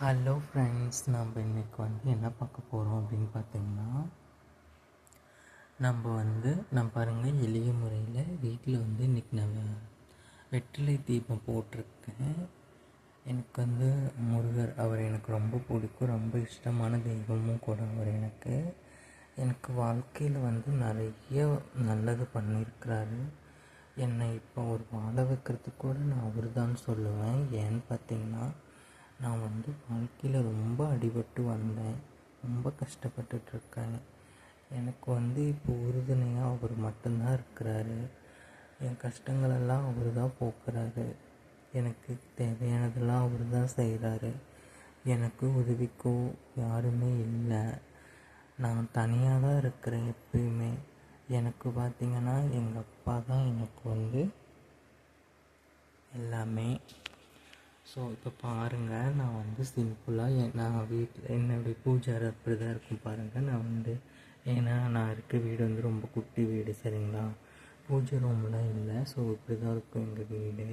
Hello friends நம்ம இன்றைக்கி வந்து என்ன பார்க்க போகிறோம் அப்படின்னு பார்த்தீங்கன்னா நம்ம வந்து நான் பாருங்கள் எளிய முறையில் வீட்டில் வந்து இன்றைக்கி நான் வெற்றிலை தீபம் போட்டிருக்கேன். எனக்கு வந்து முருகர் அவர் எனக்கு ரொம்ப பிடிக்கும். ரொம்ப இஷ்டமான தெய்வமும் கூட அவர் எனக்கு. எனக்கு வாழ்க்கையில் வந்து நிறைய நல்லது பண்ணியிருக்கிறாரு. என்னை இப்போ ஒரு வாழ வைக்கிறதுக்கு கூட நான் அவர் தான் சொல்லுவேன். ஏன்னு பார்த்தீங்கன்னா நான் வந்து வாழ்க்கையில் ரொம்ப அடிபட்டு வந்தேன். ரொம்ப கஷ்டப்பட்டுட்ருக்கேன். எனக்கு வந்து இப்போ உறுதுணையாக அவர் மட்டும்தான் இருக்கிறாரு. என் கஷ்டங்களெல்லாம் அவர் தான் போக்குறாரு. எனக்கு தேவையானதெல்லாம் அவர் தான் செய்கிறாரு எனக்கு உதவிக்கோ யாருமே இல்லை. நான் தனியாக தான் இருக்கிறேன் எப்பயுமே. எனக்கு பார்த்திங்கன்னா எங்கள் அப்பா தான் எனக்கு வந்து எல்லாமே ஸோ இப்போ பாருங்கள் நான் வந்து சிம்பிளாக நான் வீட்டில் என்னுடைய பூஜை அப்படி தான் இருக்கும் பாருங்கள் நான் வந்து ஏன்னா நான் இருக்க வீடு வந்து ரொம்ப குட்டி வீடு சரிங்களா? பூஜை ரூம்லாம் இல்லை. ஸோ இப்படி தான் இருக்கும் எங்கள் வீடு.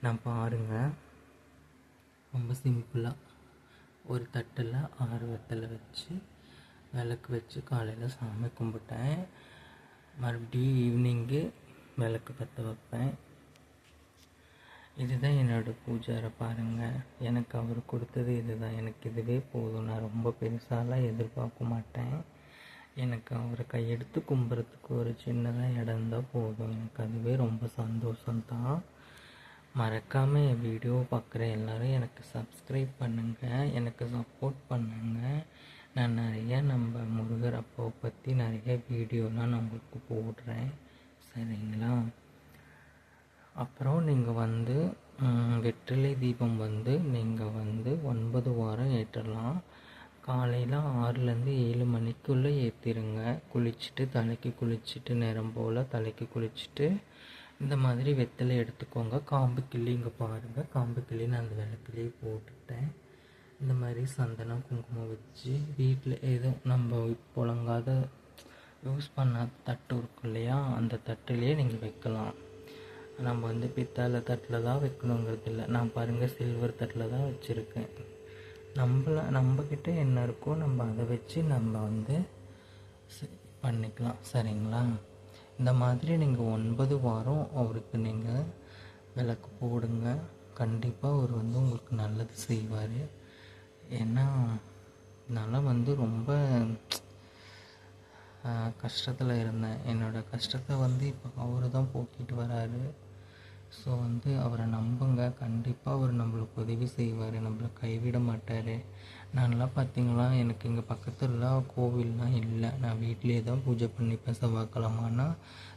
நான் பாருங்கள் ரொம்ப சிம்பிளாக ஒரு தட்டில் ஆறு வெத்தலை வச்சு விளக்கு வச்சு காலையில் சாமி கும்பிட்டேன். மறுபடியும் ஈவினிங்கு விளக்கு பற்ற வைப்பேன். இதுதான் என்னோடய பூஜாரை பாருங்கள் எனக்கு அவர் கொடுத்தது இதுதான். எனக்கு இதுவே போதும். நான் ரொம்ப பெருசாலாம் எதிர்பார்க்க மாட்டேன். எனக்கு அவரை கையெடுத்து கும்புறதுக்கு ஒரு சின்னதாக இடம் தான் போதும். எனக்கு அதுவே ரொம்ப சந்தோஷம்தான். மறக்காமல் என் வீடியோ பார்க்குற எல்லோரும் எனக்கு சப்ஸ்கிரைப் பண்ணுங்கள் எனக்கு சப்போர்ட் பண்ணுங்கள் நான் நிறைய நம்ம முருகர் அப்பாவை பற்றி நிறைய வீடியோலாம் நான் உங்களுக்கு போடுறேன். சரிங்க அப்புறம் நீங்கள் வந்து வெற்றிலை தீபம் வந்து நீங்கள் வந்து ஒன்பது வாரம் ஏற்றலாம். காலையில் ஆறுலேருந்து ஏழு மணிக்குள்ளே ஏற்றிருங்க குளிச்சுட்டு தலைக்கு குளிச்சுட்டு நேரம் போல் தலைக்கு குளிச்சுட்டு இந்த மாதிரி வெத்தலை எடுத்துக்கோங்க. காம்பு கிள்ளி இங்கே பாருங்கள் காம்பு கிள்ளி நான் அந்த விளக்குலேயே போட்டுட்டேன். இந்த மாதிரி சந்தனம் குங்குமம் வச்சு வீட்டில் எதுவும் நம்ம புழங்காத யூஸ் பண்ணாத தட்டு இருக்கும் இல்லையா? அந்த தட்டுலேயே நீங்கள் வைக்கலாம். நம்ம வந்து பித்தளை தட்டில் தான் வைக்கணுங்கிறது இல்லை. நான் பாருங்கள் சில்வர் தட்டில் தான் வச்சுருக்கேன். நம்மள நம்மக்கிட்ட என்ன இருக்கோ நம்ம அதை வச்சு நம்ம வந்து பண்ணிக்கலாம். சரிங்களா? இந்த மாதிரி நீங்கள் ஒன்பது வாரம் அவருக்கு நீங்கள் விளக்கு போடுங்க. கண்டிப்பாக அவர் வந்து உங்களுக்கு நல்லது செய்வார். ஏன்னா இதனால் வந்து ரொம்ப கஷ்டத்தில் இருந்தேன். என்னோடய கஷ்டத்தை வந்து இப்போ அவர் தான் போக்கிட்டு வராரு. ஸோ வந்து அவரை நம்புங்க. கண்டிப்பாக அவர் நம்மளுக்கு உதவி செய்வார். நம்மளை கைவிட மாட்டார். நான்லாம் பார்த்தீங்களா? எனக்கு இங்கே பக்கத்துலலாம் கோவில்லாம் இல்லை. நான் வீட்லேயே தான் பூஜை பண்ணிப்பேன் செவ்வாய்க்கிழமானா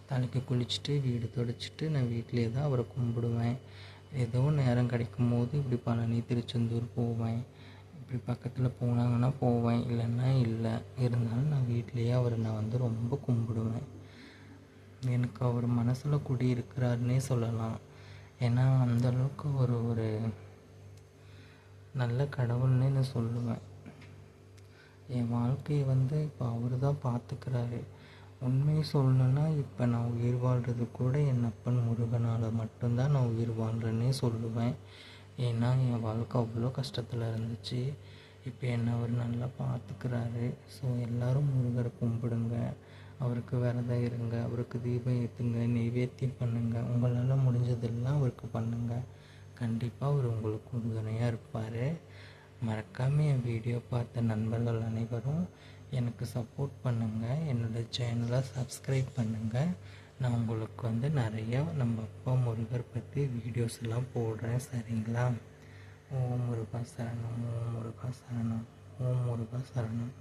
தலைக்கு குளிச்சுட்டு வீடு துடைச்சிட்டு நான் வீட்லேயே தான் அவரை கும்பிடுவேன். ஏதோ நேரம் கிடைக்கும் போது இப்படி பழனி திருச்செந்தூர் போவேன். இப்படி பக்கத்தில் போனாங்கன்னா போவேன். இல்லைன்னா இல்லை. இருந்தாலும் நான் வீட்லேயே அவரை நான் வந்து ரொம்ப கும்பிடுவேன். எனக்கு அவர் மனசில் குடியிருக்கிறாருன்னே சொல்லலாம். ஏன்னா அந்தளவுக்கு ஒரு ஒரு நல்ல கடவுள்னே நான் சொல்லுவேன். என் வாழ்க்கையை வந்து இப்போ அவர் தான் பார்த்துக்கிறாரு உண்மையை சொல்லணும்னா இப்போ நான் உயிர் வாழ்கிறது கூட என் அப்பன் முருகனால் மட்டும்தான் நான் உயிர் வாழ்கிறேன்னே சொல்லுவேன். ஏன்னா என் வாழ்க்கை அவ்வளோ கஷ்டத்தில் இருந்துச்சு. இப்போ என்னை அவர் நல்லா பார்த்துக்கிறாரு ஸோ எல்லோரும் முருகரை கும்பிடுங்க. அவருக்கு விரதம் இருங்க அவருக்கு தீபம் ஏற்றுங்க நெய்வேத்தியம் பண்ணுங்கள் உங்களால் முடிஞ்சதெல்லாம் அவருக்கு பண்ணுங்கள் கண்டிப்பாக அவர் உங்களுக்கு உறுதுணையாக இருப்பார். மறக்காமல் என் வீடியோ பார்த்த நண்பர்கள் அனைவரும் எனக்கு சப்போர்ட் பண்ணுங்கள் என்னோடய சேனலை சப்ஸ்கிரைப் பண்ணுங்கள் நான் உங்களுக்கு வந்து நிறையா நம்ம அப்பா முருகர் பற்றி வீடியோஸ் எல்லாம் போடுறேன் சரிங்களா? ஓம் முருகா சரணம் ஓம் முருகா சரணம் ஓம் முருகா சரணம்.